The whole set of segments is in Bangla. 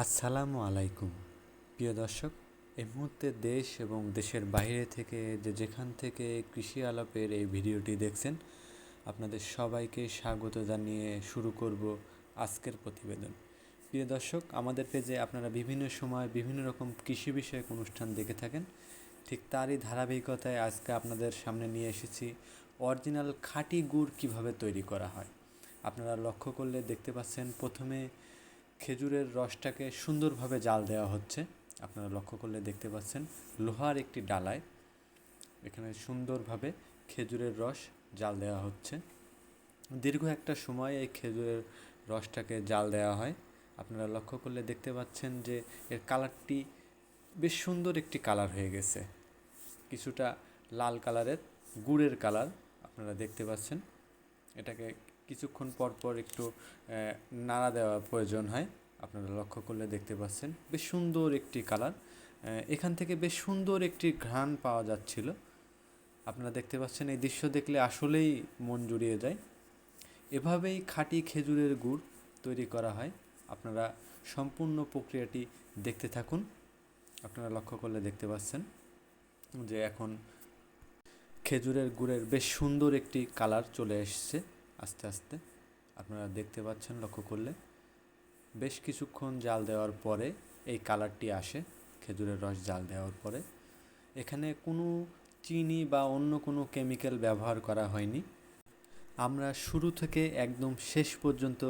আসসালামু আলাইকুম। প্রিয় দর্শক, এই মুহূর্তে দেশ এবং দেশের বাইরে থেকে যে যেখান থেকে কৃষি আলাপের এই ভিডিওটি দেখছেন, আপনাদের সবাইকে স্বাগত জানিয়ে শুরু করব আজকের প্রতিবেদন। প্রিয় দর্শক, আমাদের পেজে আপনারা বিভিন্ন সময় বিভিন্ন রকম কৃষি বিষয়ক অনুষ্ঠান দেখে থাকেন। ঠিক তারই ধারাবাহিকতায় আজকে আপনাদের সামনে নিয়ে এসেছি অরিজিনাল খাঁটি গুড় কীভাবে তৈরি করা হয়। আপনারা লক্ষ্য করলে দেখতে পাচ্ছেন, প্রথমে খেজুরের রসটাকে সুন্দরভাবে জাল দেওয়া হচ্ছে। আপনারা লক্ষ্য করলে দেখতে পাচ্ছেন, লোহার একটি ডালায় এখানে সুন্দরভাবে খেজুরের রস জাল দেওয়া হচ্ছে। দীর্ঘ একটা সময় এই খেজুরের রসটাকে জাল দেওয়া হয়। আপনারা লক্ষ্য করলে দেখতে পাচ্ছেন যে এর কালারটি বেশ সুন্দর একটি কালার হয়ে গেছে। কিছুটা লাল কালারের, গুড়ের কালার আপনারা দেখতে পাচ্ছেন। এটাকে কিছুক্ষণ পর পর একটু নাড়া দেওয়া প্রয়োজন হয়। আপনারা লক্ষ্য করলে দেখতে পাচ্ছেন, বেশ সুন্দর একটি কালার। এখান থেকে বেশ সুন্দর একটি ঘ্রাণ পাওয়া যাচ্ছিল। আপনারা দেখতে পাচ্ছেন, এই দৃশ্য দেখলে আসলেই মন জুড়িয়ে যায়। এভাবেই খাঁটি খেজুরের গুড় তৈরি করা হয়। আপনারা সম্পূর্ণ প্রক্রিয়াটি দেখতে থাকুন। আপনারা লক্ষ্য করলে দেখতে পাচ্ছেন যে এখন খেজুরের গুড়ের বেশ সুন্দর একটি কালার চলে এসছে। আস্তে আস্তে। আপনারা দেখতে পাচ্ছেন, লক্ষ্য করলে। বেশ কিছুক্ষণ জাল দেওয়ার পরে এই কালারটি আসে, খেজুরের রস জাল দেওয়ার পরে। এখানে কোনো চিনি বা অন্য কোনো কেমিক্যাল ব্যবহার করা হয়নি। আমরা শুরু থেকে একদম শেষ পর্যন্ত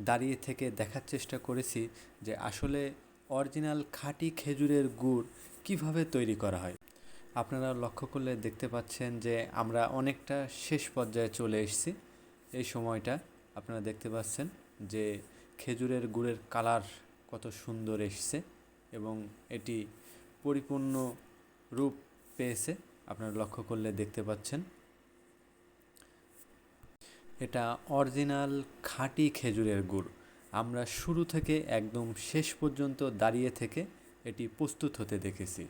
দাঁড়িয়ে থেকে দেখার চেষ্টা করেছি যে আসলে অরিজিনাল খাঁটি খেজুরের গুড় কীভাবে তৈরি করা হয়। আপনারা লক্ষ্য করলে দেখতে পাচ্ছেন যে আমরা অনেকটা শেষ পর্যায়ে চলে এসেছি। এই সময়টা আপনারা দেখতে পাচ্ছেন যে খেজুরের গুড়ের কালার কত সুন্দর এসছে এবং এটি পরিপূর্ণ রূপ পেয়েছে। আপনারা লক্ষ্য করলে দেখতে পাচ্ছেন। এটা অরিজিনাল খাঁটি খেজুরের গুড়। আমরা শুরু থেকে একদম শেষ পর্যন্ত দাঁড়িয়ে থেকে এটি প্রস্তুত হতে দেখেছি।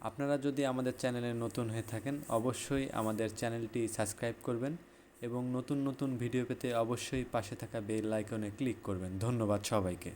আপনারা যদি আমাদের চ্যানেলে নতুন হয়ে থাকেন, অবশ্যই আমাদের চ্যানেলটি সাবস্ক্রাইব করবেন। এবং নতুন নতুন ভিডিও পেতে অবশ্যই পাশে থাকা বেল আইকনে ক্লিক করবেন। ধন্যবাদ সবাইকে।